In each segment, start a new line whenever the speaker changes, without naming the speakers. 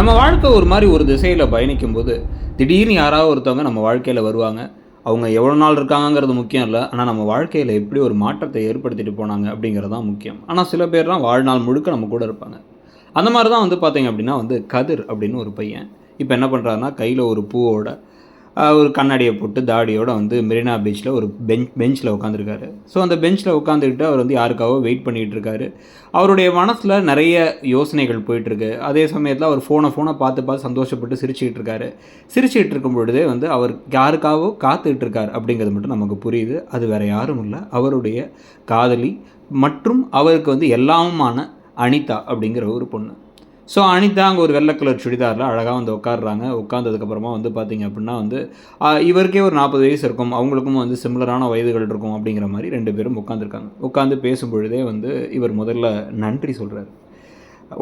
நம்ம வாழ்க்கை ஒரு மாதிரி ஒரு திசையில் பயணிக்கும்போது திடீர்னு யாராவது ஒருத்தவங்க நம்ம வாழ்க்கையில் வருவாங்க. அவங்க எவ்வளோ நாள் இருக்காங்கங்கிறது முக்கியம் இல்லை. ஆனால் நம்ம வாழ்க்கையில் எப்படி ஒரு மாற்றத்தை ஏற்படுத்திட்டு போனாங்க அப்படிங்கிறது தான் முக்கியம். ஆனால் சில பேர்லாம் வாழ்நாள் முழுக்க நம்ம கூட இருப்பாங்க. அந்த மாதிரி தான் வந்து பார்த்தீங்க அப்படின்னா வந்து கதிர் அப்படின்னு ஒரு பையன். இப்போ என்ன பண்ணுறாருன்னா கையில் ஒரு பூவோட ஒரு கண்ணாடியை போட்டு தாடியோடு வந்து மெரினா பீச்சில் ஒரு பெஞ்ச் பெஞ்சில் உட்காந்துருக்காரு ஸோ அந்த பெஞ்சில் உட்காந்துக்கிட்டு அவர் வந்து யாருக்காகவோ வெயிட் பண்ணிகிட்டு இருக்காரு அவருடைய மனசில் நிறைய யோசனைகள் போயிட்டுருக்கு. அதே சமயத்தில் அவர் ஃபோனை ஃபோனை பார்த்து பார்த்து சந்தோஷப்பட்டு சிரிச்சுக்கிட்டு இருக்காரு சிரிச்சுக்கிட்டு இருக்கும் பொழுதே வந்து அவர் யாருக்காகவோ காத்துக்கிட்டு இருக்கார் அப்படிங்கிறது மட்டும் நமக்கு புரியுது. அது வேறு யாரும் இல்லை. அவருடைய காதலி மற்றும் அவருக்கு வந்து எல்லாமுமான அனிதா அப்படிங்கிற ஒரு பொண்ணு. ஸோ அனிதா அங்கே ஒரு வெள்ளை கலர் சுடிதாரில் அழகாக வந்து உட்காடுறாங்க உட்காந்ததுக்கப்புறமா வந்து பார்த்தீங்க அப்படின்னா வந்து இவருக்கே ஒரு நாற்பது வயசு இருக்கும். அவங்களுக்கும் வந்து சிமிலரான வயதுகள் இருக்கும் அப்படிங்கிற மாதிரி ரெண்டு பேரும் உட்காந்துருக்காங்க உட்காந்து பேசும்பொழுதே வந்து இவர் முதல்ல நன்றி சொல்கிறார்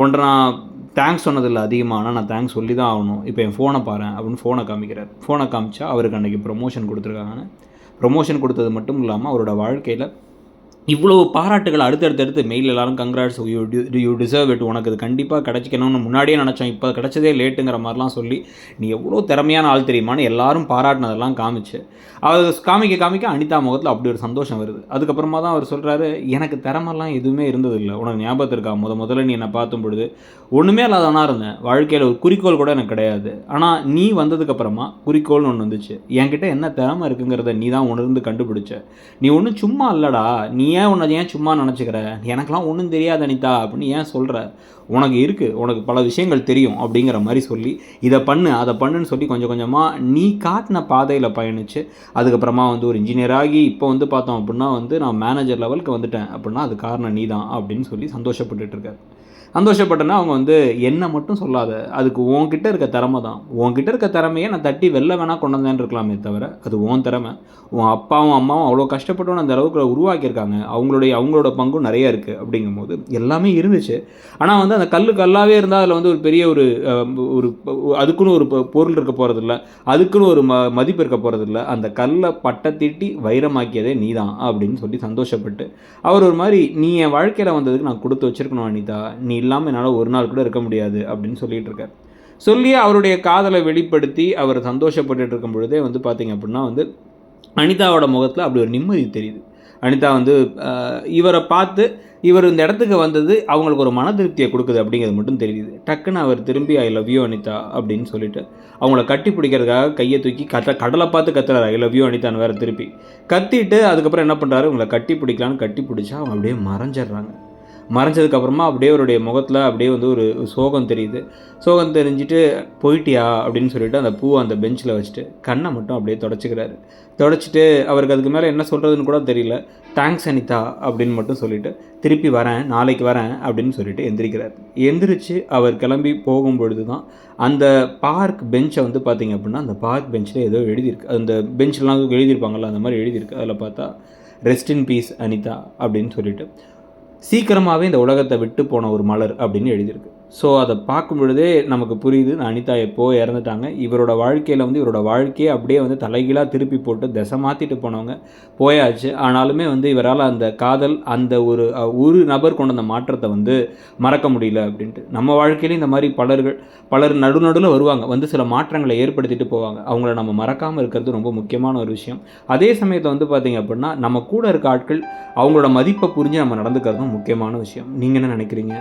ஒன்று நான் தேங்க்ஸ் சொன்னதில்லை அதிகமாக ஆனால் நான் தேங்க்ஸ் சொல்லி தான் ஆகணும். இப்போ என் ஃபோனை பாரு அப்படின்னு ஃபோனை காமிக்கிறார். ஃபோனை காமிச்சா அவருக்கு அன்றைக்கி ப்ரொமோஷன் கொடுத்துருக்காங்கன்னு ப்ரொமோஷன் கொடுத்தது மட்டும் இல்லாமல் அவரோட வாழ்க்கையில் இவ்வளோ பாராட்டுகள் அடுத்தடுத்து அடுத்து மெயில் எல்லாரும் congrats you you deserve it உனக்கு இது கண்டிப்பாக கிடைச்சிக்கணும்னு முன்னாடியே நினச்சோம் இப்போ கிடைச்சதே லேட்டுங்கிற மாதிரிலாம் சொல்லி நீ எவ்வளோ திறமையான ஆள் தெரியுமான்னு எல்லாரும் பாராட்டினதெல்லாம் காமிச்சு. அவர் காமிக்க காமிக்க அனிதா முகத்தில் அப்படி ஒரு சந்தோஷம் வருது. அதுக்கப்புறமா தான் அவர் சொல்கிறாரு எனக்கு திறமெல்லாம் எதுவுமே இருந்ததில்லை. உனக்கு ஞாபகத்து இருக்கா? முத முதல்ல நீ என்னை பார்த்தும் பொழுது ஒன்றுமே இல்லாதவனா இருந்தேன். வாழ்க்கையில் ஒரு குறிக்கோள் கூட எனக்கு கிடையாது. ஆனால் நீ வந்ததுக்கப்புறமா குறிக்கோள்னு ஒன்று வந்துச்சு. என்கிட்ட என்ன திறமை இருக்குங்கிறத நீ தான் உணர்ந்து கண்டுபிடிச்ச. நீ ஒன்றும் சும்மா இல்லைடா. நீ ஏன் உன்னை ஏன் சும்மா நினச்சிக்கிற? எனக்கெலாம் ஒன்றும் தெரியாது அனிதா அப்படின்னு ஏன் சொல்கிற உனக்கு இருக்குது உனக்கு பல விஷயங்கள் தெரியும் அப்படிங்கிற மாதிரி சொல்லி இதை பண்ணு அதை பண்ணுன்னு சொல்லி கொஞ்சம் கொஞ்சமாக நீ காட்டின பாதையில் பயணிச்சு அதுக்கப்புறமா வந்து ஒரு இன்ஜினியர் ஆகி இப்போ வந்து பார்த்தோம் அப்படின்னா வந்து நான் மேனேஜர் லெவலுக்கு வந்துட்டேன் அப்படின்னா அது காரணம் நீ தான் அப்படின்னு சொல்லி சந்தோஷப்பட்டுருக்காரு சந்தோஷப்பட்டேன்னா அவங்க வந்து என்ன மட்டும் சொல்லாத அதுக்கு உன்கிட்ட இருக்க திறமை தான். உன்கிட்ட இருக்க திறமையை நான் தட்டி வெளில வேணால் கொண்டு வந்தேன்னு இருக்கலாமே தவிர அது உன் திறமை. உன் அப்பாவும் அம்மாவும் அவ்வளோ கஷ்டப்பட்டு அந்த அளவுக்கு உருவாக்கியிருக்காங்க. அவங்களுடைய அவங்களோட பங்கும் நிறைய இருக்குது அப்படிங்கும்போது எல்லாமே இருந்துச்சு. ஆனால் வந்து அந்த கல் கல்லாகவே இருந்தால் அதில் வந்து ஒரு பெரிய ஒரு ஒரு அதுக்குன்னு ஒரு பொ- பொருள் இருக்க போகிறதில்ல அதுக்குன்னு ஒரு ம மதிப்பு இருக்க போகிறதில்ல அந்த கல்லை பட்டை தீட்டி வைரமாக்கியதே நீ தான் அப்படின்னு சொல்லி சந்தோஷப்பட்டு அவர் ஒரு மாதிரி நீ என் வாழ்க்கையில் வந்ததுக்கு நான் கொடுத்து வச்சிருக்கணும் அனிதா. நீ இல்லாமல் என்னால் ஒரு நாள் கூட இருக்க முடியாது அப்படின்னு சொல்லிட்டு இருக்கார். சொல்லி அவருடைய காதலை வெளிப்படுத்தி அவர் சந்தோஷப்பட்டுட்டு இருக்கும் பொழுதே வந்து பார்த்தீங்க அப்படின்னா வந்து அனிதாவோட முகத்தில் அப்படி ஒரு நிம்மதி தெரியுது. அனிதா வந்து இவரை பார்த்து இவர் இந்த இடத்துக்கு வந்தது அவங்களுக்கு ஒரு மன திருப்தியை கொடுக்குது அப்படிங்கிறது மட்டும் தெரியுது. டக்குன்னு அவர் திரும்பி ஐ லவ் யூ அனிதா அப்படின்னு சொல்லிட்டு அவங்கள கட்டி பிடிக்கிறதுக்காக கையை தூக்கி கத்த கடலை பார்த்து கத்துறாரு. ஐ லவ் யூ அனிதான்னு வேறு திருப்பி. கத்திட்டு அதுக்கப்புறம் என்ன பண்ணுறாரு உங்களை கட்டி பிடிக்கலான்னு கட்டி பிடிச்சா அவங்க அப்படியே மறைஞ்சிடுறாங்க. மறைஞ்சதுக்கப்புறமா அப்படியே அவருடைய முகத்தில் அப்படியே வந்து ஒரு சோகம் தெரியுது. சோகம் தெரிஞ்சுட்டு போயிட்டியா? அப்படின்னு சொல்லிட்டு அந்த பூவை அந்த பெஞ்சில் வச்சுட்டு கண்ணை மட்டும் அப்படியே தொடச்சிக்கிறாரு. தொடச்சிட்டு அவருக்கு அதுக்கு மேலே என்ன சொல்கிறதுன்னு கூட தெரியல. தேங்க்ஸ் அனிதா அப்படின்னு மட்டும் சொல்லிவிட்டு திருப்பி வரேன் நாளைக்கு வரேன் அப்படின்னு சொல்லிட்டு எந்திரிக்கிறார். எந்திரிச்சு அவர் கிளம்பி போகும் பொழுது தான் அந்த பார்க் பெஞ்சை வந்து பார்த்தீங்க அப்படின்னா அந்த பார்க் பெஞ்சில் ஏதோ எழுதியிருக்கு. அந்த பெஞ்செலாம் எழுதியிருப்பாங்கல்ல அந்த மாதிரி எழுதியிருக்கு. அதில் பார்த்தா ரெஸ்ட் இன் பீஸ் அனிதா அப்படின்னு சொல்லிட்டு சீக்கிரமாகவே இந்த உலகத்தை விட்டு போன ஒரு மலர் அப்படின்னு எழுதியிருக்கு. ஸோ அதை பார்க்கும் பொழுதே நமக்கு புரியுது. அனிதா எப்போ இறந்துட்டாங்க. இவரோட வாழ்க்கையில் வந்து இவரோட வாழ்க்கையை அப்படியே வந்து தலைகீழாக திருப்பி போட்டு திசை மாற்றிட்டு போனவங்க போயாச்சு. ஆனாலுமே வந்து இவரால் அந்த காதல் அந்த ஒரு ஒரு நபர் கொண்ட அந்த மாற்றத்தை வந்து மறக்க முடியல அப்படின்ட்டு. நம்ம வாழ்க்கையிலையும் இந்த மாதிரி பலர்கள் பலர் நடுநடுவில் வருவாங்க. வந்து சில மாற்றங்களை ஏற்படுத்திட்டு போவாங்க. அவங்கள நம்ம மறக்காமல் இருக்கிறது ரொம்ப முக்கியமான ஒரு விஷயம். அதே சமயத்தில் வந்து பார்த்தீங்க அப்படின்னா நம்ம கூட இருக்க ஆட்கள் அவங்களோட மதிப்பை புரிஞ்சு நம்ம நடந்துக்கிறதும் முக்கியமான விஷயம். நீங்கள் என்ன நினைக்கிறீங்க?